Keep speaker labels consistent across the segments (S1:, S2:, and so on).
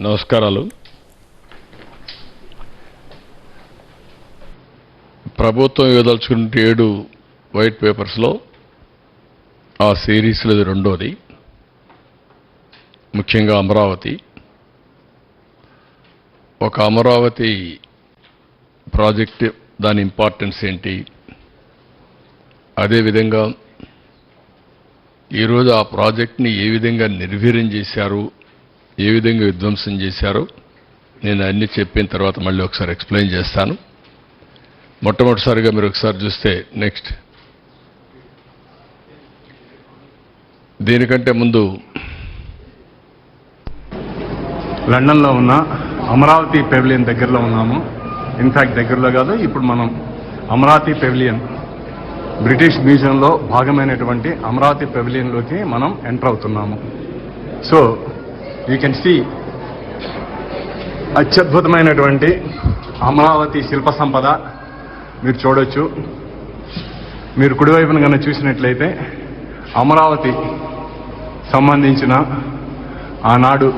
S1: నమస్కారాలు. ప్రభుత్వం ఇవ్వదలుచుకున్న ఏడు వైట్ పేపర్స్లో ఆ సిరీస్లో ఇది రెండోది ముఖ్యంగా అమరావతి. ఒక అమరావతి ప్రాజెక్ట్ దాని ఇంపార్టెన్స్ ఏంటి? అదేవిధంగా ఈరోజు ఆ ప్రాజెక్ట్ని ఏ విధంగా నిర్వీర్యం చేశారు? ఏ విధంగా విధ్వంసం చేశారో నేను అన్ని చెప్పిన తర్వాత మళ్ళీ ఒకసారి ఎక్స్ప్లెయిన్ చేస్తాను. మొట్టమొదటిసారిగా మీరు ఒకసారి చూస్తే నెక్స్ట్ దీనికంటే ముందు
S2: లండన్లో ఉన్న అమరావతి పెవిలియన్ దగ్గరలో ఉన్నాము. ఇన్ఫ్యాక్ట్ దగ్గరలో కాదు ఇప్పుడు మనం అమరావతి పెవిలియన్ బ్రిటిష్ మ్యూజియంలో భాగమైనటువంటి అమరావతి పెవిలియన్లోకి మనం ఎంటర్ అవుతున్నాము. సో యూ కెన్ సీ అత్యద్భుతమైనటువంటి అమరావతి శిల్ప సంపద మీరు చూడొచ్చు. మీరు కుడివైపున కనుక చూసినట్లయితే అమరావతి సంబంధించిన ఆనాడు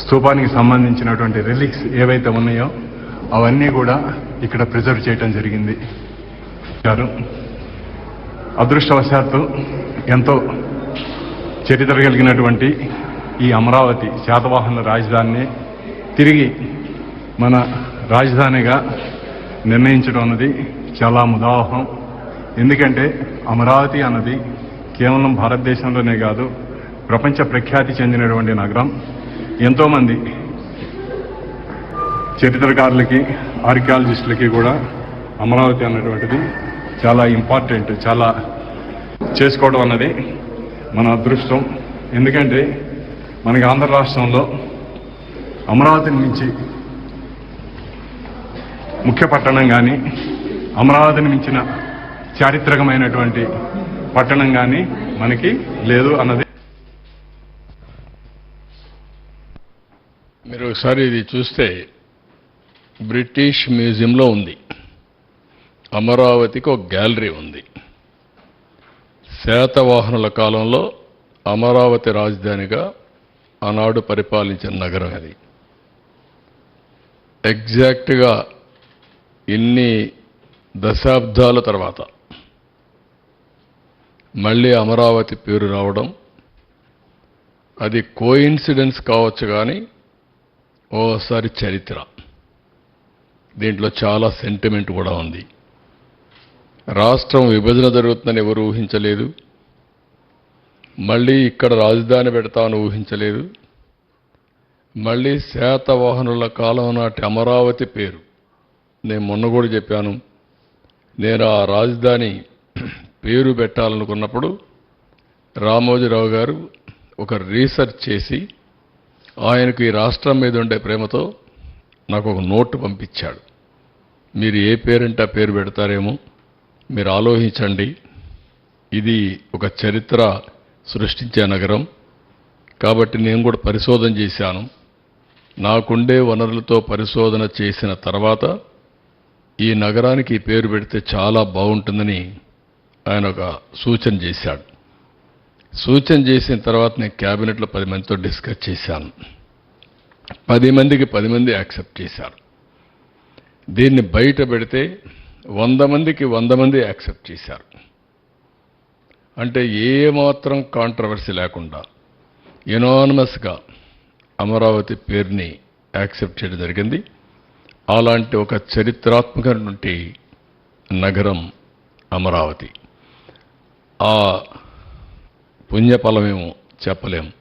S2: స్థూపానికి సంబంధించినటువంటి రిలిక్స్ ఏవైతే ఉన్నాయో అవన్నీ కూడా ఇక్కడ ప్రిజర్వ్ చేయటం జరిగింది. గారు అదృష్టవశాత్తు ఎంతో చరిత్ర కలిగినటువంటి ఈ అమరావతి శాతవాహన రాజధానిని తిరిగి మన రాజధానిగా నిర్ణయించడం అన్నది చాలా ముదావహం ఎందుకంటే అమరావతి అన్నది కేవలం భారతదేశంలోనే కాదు ప్రపంచ ప్రఖ్యాతి చెందినటువంటి నగరం. ఎంతోమంది చరిత్రకారులకి ఆర్కియాలజిస్టులకి కూడా అమరావతి అన్నటువంటిది చాలా ఇంపార్టెంట్ చాలా చేసుకోవడం అన్నది మన అదృష్టం. ఎందుకంటే మనకి ఆంధ్ర రాష్ట్రంలో అమరావతిని నుంచి ముఖ్య పట్టణం కానీ అమరావతిని మించిన చారిత్రకమైనటువంటి పట్టణం కానీ మనకి లేదు అన్నది.
S1: మీరు ఒకసారి ఇది చూస్తే బ్రిటిష్ మ్యూజియంలో ఉంది. అమరావతికి ఒక గ్యాలరీ ఉంది. శాతవాహనుల కాలంలో అమరావతి రాజధానిగా ఆనాడు పరిపాలించిన నగరం అది. ఎగ్జాక్ట్గా ఇన్ని దశాబ్దాల తర్వాత మళ్ళీ అమరావతి పేరు రావడం అది కోయిన్సిడెన్స్ కావచ్చు కానీ ఓసారి చరిత్ర. దీంట్లో చాలా సెంటిమెంట్ కూడా ఉంది. రాష్ట్రం విభజన జరుగుతుందని ఎవరు ఊహించలేదు. మళ్ళీ ఇక్కడ రాజధాని పెడతామని ఊహించలేదు. మళ్ళీ శాతవాహనుల కాలం నాటి అమరావతి పేరు. నేను మొన్న కూడా చెప్పాను. నేను ఆ రాజధాని పేరు పెట్టాలనుకున్నప్పుడు రామోజీరావు గారు ఒక రీసెర్చ్ చేసి ఆయనకు ఈ రాష్ట్రం మీద ఉండే ప్రేమతో నాకు ఒక నోటు పంపించాడు. మీరు ఏ పేరంటే ఆ పేరు పెడతారేమో మీరు ఆలోచించండి. ఇది ఒక చరిత్ర సృష్టించే నగరం. కాబట్టి నేను కూడా పరిశోధన చేశాను. నాకుండే వనరులతో పరిశోధన చేసిన తర్వాత ఈ నగరానికి పేరు పెడితే చాలా బాగుంటుందని ఆయన ఒక సూచన చేశాడు. సూచన చేసిన తర్వాత నేను క్యాబినెట్లో పది మందితో డిస్కస్ చేశాను. పది మందికి పది మంది యాక్సెప్ట్ చేశారు. దీన్ని బయట పెడితే వంద మందికి వంద మంది యాక్సెప్ట్ చేశారు. అంటే ఏమాత్రం కాంట్రవర్సీ లేకుండా యునానమస్గా అమరావతి పేరుని యాక్సెప్ట్ చేయడం జరిగింది. అలాంటి ఒక చరిత్రాత్మకటువంటి నగరం అమరావతి. ఆ పుణ్యఫలమేమో చెప్పలేం.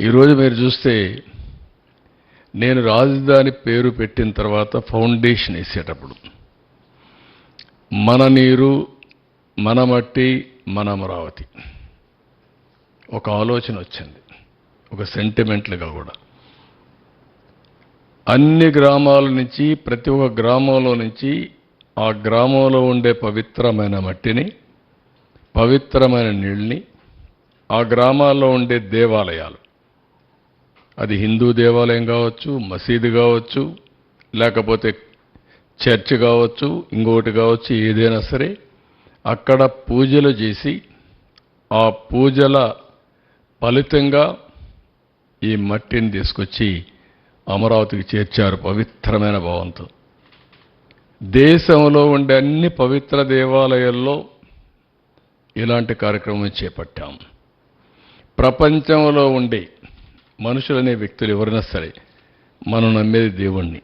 S1: ఈరోజు మీరు చూస్తే నేను రాజధాని పేరు పెట్టిన తర్వాత ఫౌండేషన్ వేసేటప్పుడు మన నీరు మన మట్టి మన అమరావతి ఒక ఆలోచన వచ్చింది. ఒక సెంటిమెంట్లుగా కూడా. అన్ని గ్రామాల నుంచి ప్రతి ఒక్క గ్రామంలో నుంచి ఆ గ్రామంలో ఉండే పవిత్రమైన మట్టిని పవిత్రమైన నీళ్ళని ఆ గ్రామాల్లో ఉండే దేవాలయాలు. అది హిందూ దేవాలయం కావచ్చు మసీదు కావచ్చు లేకపోతే చర్చ్ కావచ్చు ఇంకొకటి కావచ్చు ఏదైనా సరే అక్కడ పూజలు చేసి ఆ పూజల ఫలితంగా ఈ మట్టిని తీసుకొచ్చి అమరావతికి చేర్చారు పవిత్రమైన భావంతో. దేశంలో ఉండే అన్ని పవిత్ర దేవాలయాల్లో ఇలాంటి కార్యక్రమం చేపట్టాం. ప్రపంచంలో ఉండే మనుషులనే వ్యక్తులు ఎవరైనా సరే మనం నమ్మేది దేవుణ్ణి.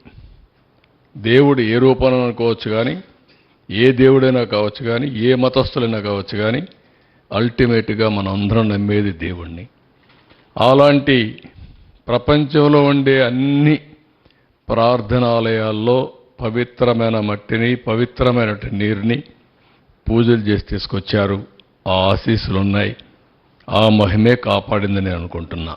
S1: దేవుడు ఏ రూపంలో అనుకోవచ్చు కానీ ఏ దేవుడైనా కావచ్చు కానీ ఏ మతస్థులైనా కావచ్చు కానీ అల్టిమేట్గా మనం అందరం నమ్మేది దేవుణ్ణి. అలాంటి ప్రపంచంలో ఉండే అన్ని ప్రార్థనాలయాల్లో పవిత్రమైన మట్టిని పవిత్రమైన నీరుని పూజలు చేసి తీసుకొచ్చారు. ఆ ఆశీస్సులు ఉన్నాయి ఆ మహిమే కాపాడిందని నేను అనుకుంటున్నా.